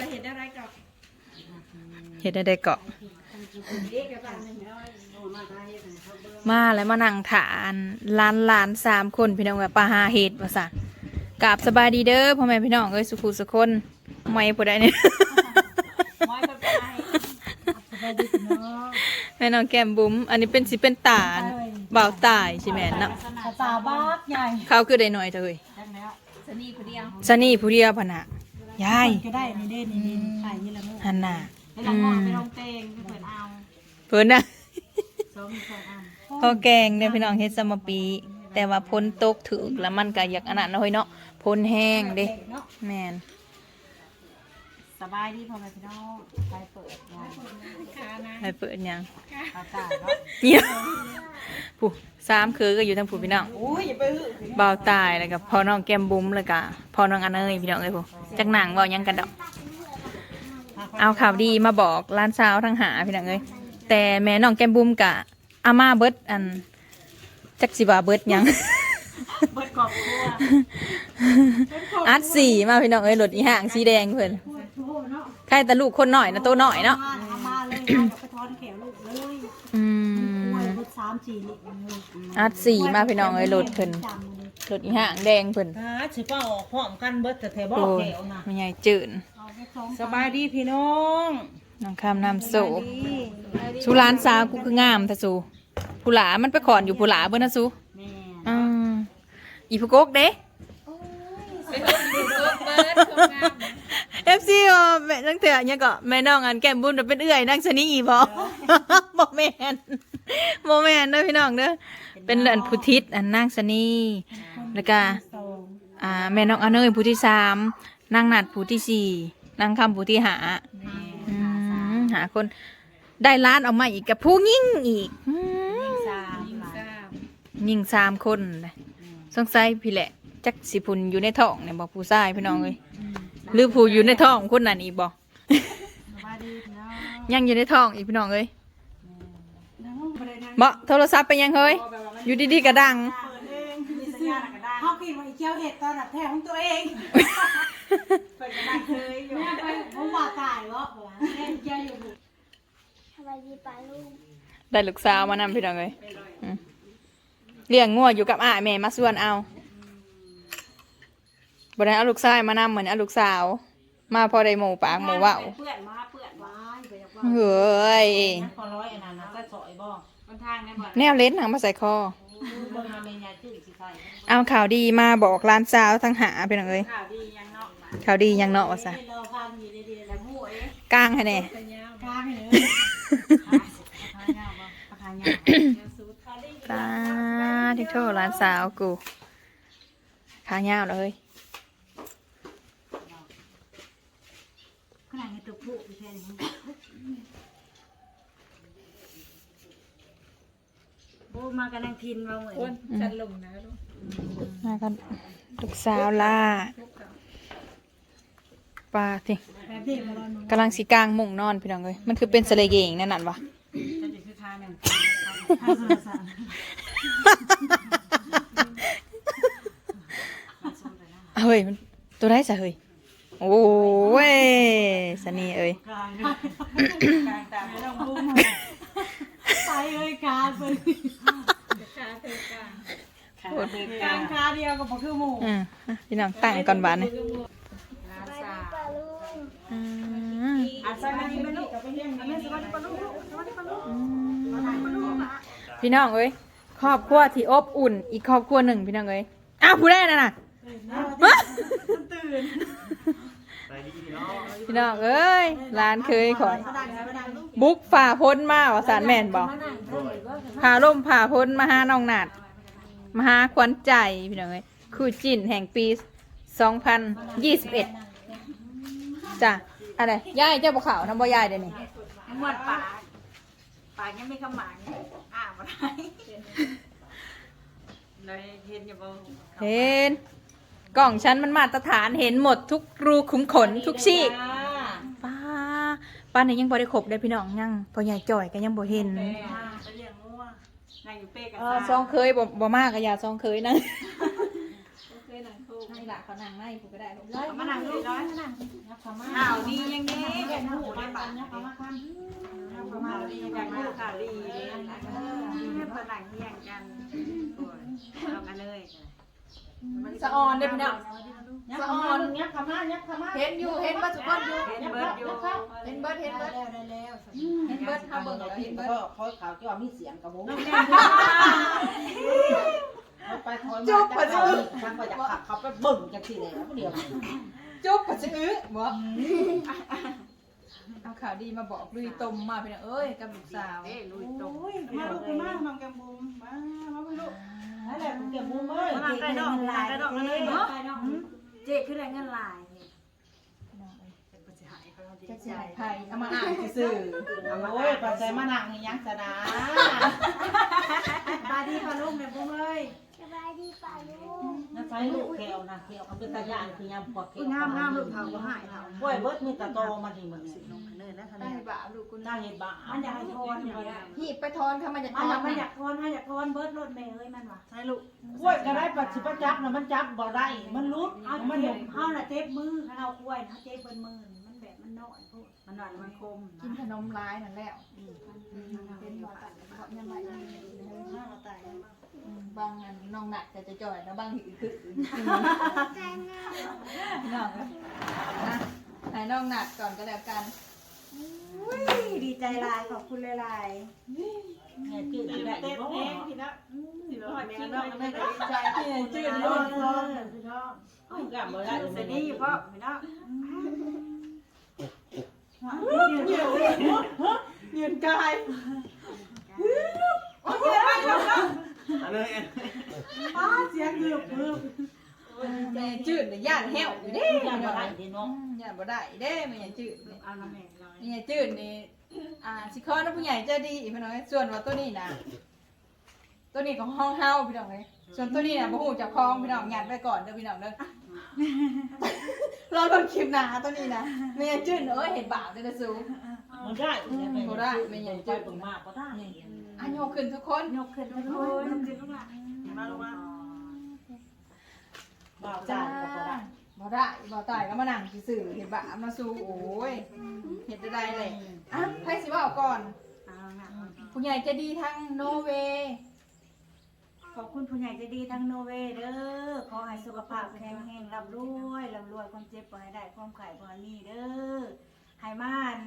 ละเห็นอะไรก็เฮ็ดได้ได้เกาะเด็กกับบ้านหนึ่งเนาะ มาแล้วมานั่งถานล้านล้านสามคนพี่น้องแบบปลาหาเห็ดว่าสันกราบสบายดีเด้อพ่อแม่พี่น้องเอ้ยสุขุสุคนไม่ผู้ใดเนี่ยม้อยไปไปสบายดีพี่น้องแม่น้องแก้มบุ๋มอันนี้เป็นสิเป็นตาลบ่าวตายใช่ไหมนเนาะภาษาบ้านใหญ่เขาคือได้หน่อยเถอะเอ้ยจังแล้วสนีผู้เดียวซะนี่ผู้เดียวพะนะ ยายก็ได้นี่เด้นี่นี่ขายนี่ละมื้อหันน่ะไปลองมองไปลองเตงไปเปิดเอาเพิ่นน่ะสองมีสองอันพอแกงเนี่ยพี่น้องเฮ็ดสมปี แต่ว่าพ้นตกถึกแล้วมันก็อยากอันนั้นเนาะเฮ้ยเนาะพ้นแห้งเด้เนาะแม่น สบายดีพ่อแม่พี่น้องไปเปิดงานให้เปิดหยังอากาศเนาะเนี่ยผู้สามคือก็อยู่ทั้งผู้พี่น้องโอ้ยอย่าไปหื้อเบาตายแล้วกับพ่อน้องแก้มบุ้มแล้วก็พ่อน้องอันเนยพี่น้องเอ้ยผู้จักหนังเว่าหยังกันดอก เอาข่าวดีมาบอกร้านสาวทั้งหาพี่น้องเอ้ยแต่แม่น้องแก้มบุ้มกะอาม่าเบิดอันจักสิว่าเบิดหยัง เปิดกรอบครัว อัดสีมาพี่น้องเอ้ยรถอีห่างสีแดงเพิ่น ใครแต่ลูกคนหน่อยนะโตหน่อยเนาะมาเอามาเลยเอาไปทอนแขวลูกเลยอืกล้วยมรถสามสี่ลิตรเลยอัดสีมาพี่น้องเอ้ยรถเพิ่นจำเลยรถอีห่างแดงเพิ่นอ่าสิเป้าออกพร้อมกันเบิดแต่แถวบอโอ้กยแถวนะไม่ใหญ่จืดเอาไปสองสบายดีพี่น้องน้องคำนำโศกสุรานสาวกูคืองามทะสูผู้หลามันไปขอนอยู่ผู้หลาเบิ่นนะสูแม่อืมอีผู้โกกเด้เป็นคนดูเบิร์ดเบิร์ดคนงามเอฟซีอ๋อ แม่ตั้งแต่เนี่ยก็แม่น้องอันแก้มบุญน่ะเป็นเอื้อยนั่งชนีอีบ่บ่แม่นบ่แม่นเด้อพี่น้องเด้อเป็นอันผู้ทิศอันนางชนีแล้วก็อ่าแม่น้องอันเนยผู้ที่สามนางนัดผู้ที่สี่นางคำผู้ที่หาอืมหาคนได้ล้านออกมาอีกกับผู้ยิ่งอีกยิงสามคนสงสัยพี่แหละจักสิพุนอยู่ในท้องเนี่ยบอกผู้ชายพี่น้องเลย หรือผู้อยู่ในท้องคนนั้นอีกบอกสบายดีพี่น้องยังอยู่ในท้องอีกพี่น้องเลยน้องไปเลยนะเบาโทรศัพท์ไปยังเฮ้ยอยู่ดีๆกระดังเปิดเองมีสัญญาณกระด้างเขากินมาอีเจ้าเห็ดตอนดับแท้ของตัวเองเปิดกระดาษเคยอยู่แม่ไปผมว่าตายวะแม่เจ้าอยู่สวัสดีป้าลุงได้ลูกสาวมานำพี่น้องเลยอืมเลี้ยงงัวอยู่กับอ้ายแม่มาส่วนเอา บ่ได้เอาลูกชายมานำเหมือนเอาลูกสาว มาพอได้หมูปากหมูว่าวเปื่อนมาเปื่อนว้ายไปจากว่าเฮ้ยนักพอร้อยอันนั้นนะก็สอยบ่บนทางเนี่ยบ่แนวเล่นหางมาใส่คอเบิ่งมาเมนยาจื้อสิใส่เอาข่าวดีมาบอกร้านสาวทั้งหาพี่น้องเอ้ยข่าวดียังเนาะข่าวดียังเนาะว่าซะเราฟังอยู่ดีๆแต่ผู้เอ๊ะกลางให้แน่กลางเลยขายยาวบ่ขายยาวเดี๋ยวสูตรขายได้ตาที่โทษร้านสาวกูขายาวเลย ขนาดนี้ตัวผู้พี่แค่นี้ โอ้มากันนั่งทินมาเหมือนอ้วนจันลงนะลูกมากันลูกสาวล่าปลาที่แบบนี้มาลอยมึงกำลังสีกลางมุงนอนพี่น้องเลยมันคือเป็นสะเลเกงนั่นนั่นวะจะติดคือทางหนึ่งเฮ้ยมันตัวไรสะเฮ้ยโอ้ยสนีเอ้ยกลางกลางตาไม่ต้องบุ้มไป เลยการไปขาเธอกลางกลางคาเดียวกับพวกคือหมูอืมอะพี่น้องตั้งก่อนบานนี่ร้านสาวป้าลุงอืมอาสวัสดีแม่ลูกอันนี้สวัสดีป้าลูกสวัสดีป้าลูกพี่น้องเอ้ยครอบครัวที่อบอุ่น อีกครอบครัวหนึ่งพี่น้องเอ้ยอ้าวผู้ได้น่ะน่ะฮะพี่น้องเอ้ยร้านเคยขอย บุกฝ่าพ้นมาว่าสารแม่นบอกพาล่มผ่าพ้นมาหาน้องนาดมาหาขวัญใจพี่น้องเอ้ยคู่จินแห่งปี 2021จ้ะอะไรยายเจ้าบ่ขาวน้ำบ่ยายเดี๋ยวนี้นวดปากปากยังไม่ขมานอ่าบ่ได้เลยเห็นอย่าบ่เห็นกล่องฉันมันมาตรฐานเห็นหมดทุกรูขุมขนทุกชี้ป้า ป้าเนี่ยยังบ่ได้ครบเลยพี่น้องยังพอใหญ่จ่อยก็ยังบ่เห็นไปเลี้ยงงัวนั่งอยู่เป้กับเออซองเคยบ่บ่มากก็อย่าซองเคยนะเคยนั่งคู่ให้หลานเขานั่งในผมก็ได้ลูกมานั่งดูร้อยมานั่งยักษ์มาข่าวดียังไงเห็นหูได้ปะยักษ์มาคันข่าวดีกันข่าวดีเลยตัวหนังเฮียงกันเอากันเลย สะออนเด้อพี่น้องยักษ์มายักษ์มายักษ์มาเห็นอยู่เห็นบ่ทุกคนอยู่ เห็นเบิร์ดอยู่เห็นเบิดเห็นเบิดได้แล้วเห็นเบิดเฮาเบิ่งแล้วเห็นเบิดก็คอยข่าวที่ว่ามีเสียงกับผมไปคอยมาจังว่าอยากขับเขาไปเบิ่งจังสิแล้วเดียวจุ๊บก็จะอื้อบ่เอาข่าวดีมาบอกลุยตมมาพี่น้องเอ้ยกับลูกสาว เอ้ยลุยตรงมาลูกมาน้องแกมบุมมามาลูก นั่นแหละเก็บมุมเอ้ยมาได้ดอกได้ดอกเลยเนาะเจ๊ขึ้นแรงเงินลายจะสิให้ไผเอามาอ่านซื่อโอ้ยปัจจัยมานั่งยังสนาบาดีพอลูกเนี่ยบุ้งเอ้ย สบายดีป่าลุงนั่นใช้ลูกแก้วนะแก้วเขาเป็นตาย่านคือยำพวกแก้วงามงามลูกเผาก็หายเผากล้วยเบิดมีตะโตมาดิมันนี่เลยแล้วคะๆแนได้นบ่าลูกกูน่าเห็นบ้ามันอยากให้ทอนอยู่แล้วหีบไปทอนค่ะมันจะทมันออนยากมันอยากทอนให้อยากทอนเบิร์ดรถเมย์เอ้ยมันว่ะใช่ลูกกล้วยก็ได้ปัจจุบันจับนะมันจับบ่ได้ มันรุดเอามัมันนเห็นเฮาน่ะเจ็บมือถ้าเอากล้วยนะเจ็บเป็นมือมันแบบมันน้อยพูดมันน้อยมันคมกินขนมร้ายนั่นแล้วเป็นบ่ตัดเพราะยังไงห้าเราตาย บางอันน้องหนักแต่จะจ่อยแล้วบางทีคือน้องนะให้น้องหนักก่อนก็แล้วกันดีใจลายขอบคุณลายเนี่ยจืดได้อีกบ่พี่นะสิบหอดคิดเลยไม่ได้ดีใจจืดเลเลยยพี่น้องโอ้ยกลับบ่ได้เสนี่พ่อพี่น้องยืนกายป้ อันนี้ป้าเสียงเกือบเกือบแม่จืดย่านแห้วอยู่เด้ย่านบ่ได้ดิน้องย่านบ่ได้เด้แม่จืดเอาน้ำแม่เรานี่จืดนี่อ่าสิคอน้ผู้ใหญ่ใจดีพี่น้องส่วนว่าตัวนี้นะตัวนี้ของห้องเฮาพี่น้องเอ้ยส่วนตัวนี้น่ะบ่ฮู้จักคองพี่น้องหยัดไว้ก่อนเด้อพี่น้องเด้อ รอรถคลิปหนาตัวนี้นะแม่จืดเอ้ยเห็นบาปเลยนะสูมันได้บ่ได้ไม่ยังใจปึงมากก็ได้อันโยกขึ้นทุกคนยกขึ้นทุกคนยกขึ้นทุกหลังมาลูกมาบ่าวจ้าจ้าก็บ่ได้บ่ได้บ่ตายก็มานั่งซื่อๆเห็นบาปมาสู้โอ้ยเห็นได้เลยอะไพ่สิว่าก่อนเอาหนักผู้ใหญ่ใจะดีทั้งโนเวย์ขอบคุณผู้ใหญ่ใจดีทั้งโนเวเด้อข อให้สุขภาพแข็งแรงร่ำรวยร่ำรวยความเจ็บบ่ให้ได้ความไข่บ่ให้มีเด้อให้มาน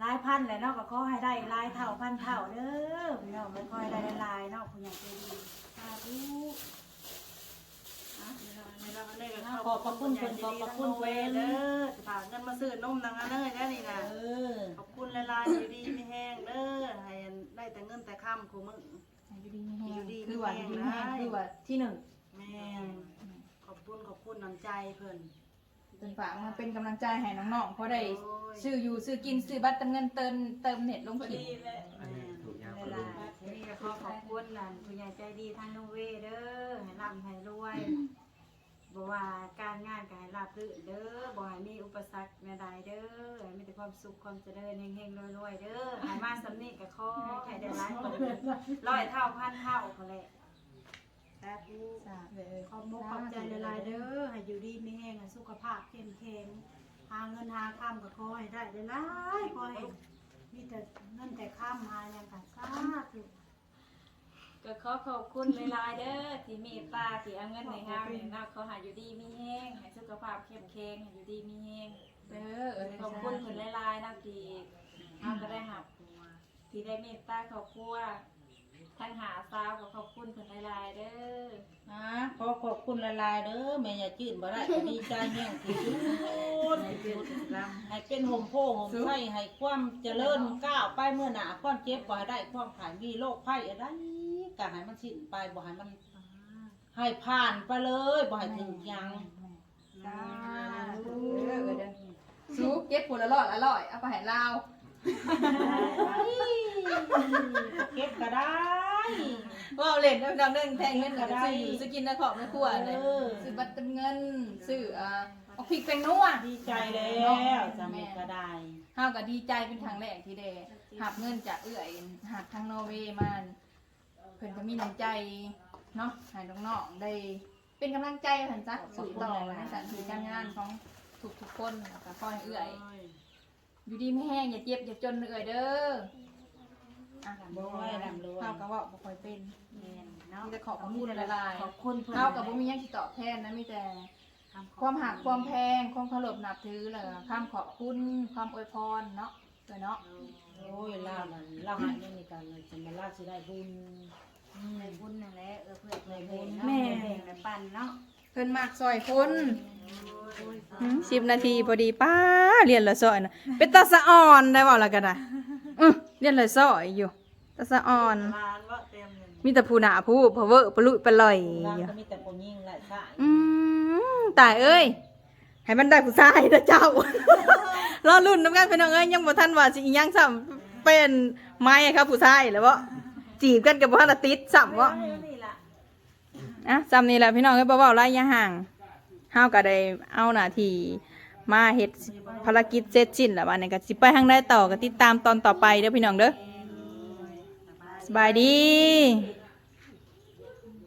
หลายพันแหละเนาะก็ขอให้ได้หลายเท่าพันเท่าเด้อพี่น้องมันขอให้ได้หลายๆเนาะผู้ใหญ่ใจดีสาธุอะเดี๋ยวเราเดี๋ยวเราเล่นกันเข้าขอบพระคุณเพิ่นขอบพระคุณเวเพิ่น เด้อฝากเงินมาซื้อนมนางอันเนยได้นี่นะเออขอบคุณหลายๆอยู่ดีไม่แห้งเด้อให้ได้แต่เงินแต่ค่ำคู่มืออยู่ดีมีแห้งคือว่าอยู่ดีมีแห้งคือว่าที่หนึ่งแม่นขอบคุณขอบคุณน้ำใจเพิ่นเป็นฝากมาเป็นกำลังใจให้น้องๆเพราะได้ซื้ออยู่ซื้อกินซื้อบัตรเติมเงินเติมเติมเน็ตลงคลิปแม่นหลายๆนี่ก็ขอขอบคุณนั่นผู้ใหญ่ใจดีทางโนเวเด้อให้ร่ำให้รวยบ่ว่าการงานก็ให้ราบรื่นเด้อบ่ให้มีอุปสรรคแม่ใดเด้อให้มีแต่ความสุขความเจริญเฮงๆรวยๆเด้อให้มาสำนี้ก็ขอให้ได้หลายคนร้อยเท่าพันเท่าพอแหละ สาธุขอบมุกขอบใจหลายๆเด้อให้อยู่ดีมีแห้งให้สุขภาพเข้มแข็งหาเงินหาข้ามก็ขอให้ได้หลายๆขอให้มีแต่เงินแต่ข้ามหาอย่างกันสาธุก็ขอขอบคุณหลายๆเด้อที่เมตตาที่เอาเงินในห้างเนี่ยนะเขาหาอยู่ดีมีแห้งให้สุขภาพเข้มแข็งให้อยู่ดีมีแห้งเด้อเออขอบคุณคนหลายๆนะที่เอาก็ได้หับที่ได้เมตตาครอบครัว ทั้งหาสาวก็ขอบคุณคนหลายๆเด้อนะขอขอบคุณหลายๆเด้อแม่อย่าจืดบ่ได้ก็ดีใจแห้งที่สุดให้เป็นห่มโพห่มไส้ให้ความเจริญก้าวไปเมื่อหน้าความเจ็บบ่ให้ได้ความขายมีโรคภัยอะไรก็ให้มันสิ้นไปบ่ให้มันให้ผ่านไปเลยบ่ให้ถึงยังสาธุเด้อเด้อสู้เก็บผลละร้อยละร้อย เอาไปให้ลาว เก็บก็ได้ว่าเอาเล่นดำเรื่องแทงเงินก็ซื้ออยู่ซื้อกินในครอบในครัวเลยเออซื้อบัตรเติมเงินซื้ออ่าเอาพริกเป็นนัวดีใจแล้วจะมีก็ได้เฮาก็ดีใจเป็นครั้งแรกที่ได้หับเงินจากเอื้อยหักทางนอร์เวย์มาเพิ่นก็มีน้ำใจเนาะให้น้องๆได้เป็นกำลังใจหันจ้ะสู่ต่อในสถานที่การงานของทุกทุกๆคนแล้วก็คอยเอื่อย อยู่ดีไม่แห้งอย่าเจ็บอย่าจนเอื่อยเด้ออะบ่ไหวร่ำรวย เฮาก็เว่าบ่ค่อยเป็นแม่นเนาะมีแต่ขอบคุณละลายขอบคุณเพิ่นเฮากับบ่มีหยังสิตอบแทนนะมีแต่ ความหักความแพงความเคารพนับถือแล้วก็คำขอบคุณความอวยพรเนาะเด้อเนาะโอ้ยลาวนั่นลาวหายนี่นี่กันจะมาลาวสิได้บุญในบุญนั่นแหละเออเพื่อนในบุญแม่แม่ในปันเนาะเพิ่นมากซอยคน สิบนาทีพอดีป้าเรียนละซอยนะเป็นตาสะอ่อนได้บ่ล่ะกันน่ะอื้อเรียนละซอยอยู่ตาสะอ่อนร้านว่าเต็มเลยมีแต่ผู้หน้าผู้เพอเวอร์ปลุยปลอยลาวอยู่ก็มีแต่ผู้หญิงหลายสายอืมตายเอ้ยให้มันได้ผู้ชายนะเจ้ารอรุ่นน้ำกันเป็นน้องเอ้ยยังบ่ทันว่าสิอิหยังซ้ำเป็นไม้ให้ครับผู้ชายแล้วบ่จีบกันกับบ่ทันได้ติดซ้ำบ่นี่ล่ะอะซ้ำนี่แหละพี่น้องเอ้ยบ่เว้าระยะห่าง เฮาก็ได้เอาหน้าที่มาเฮ็ดภารกิจเสร็จสิ้นแล้วบันนี้ก็สิไปทางใดต่อก็ติดตามตอนต่อไปเด้อพี่น้องเด้อสบายดี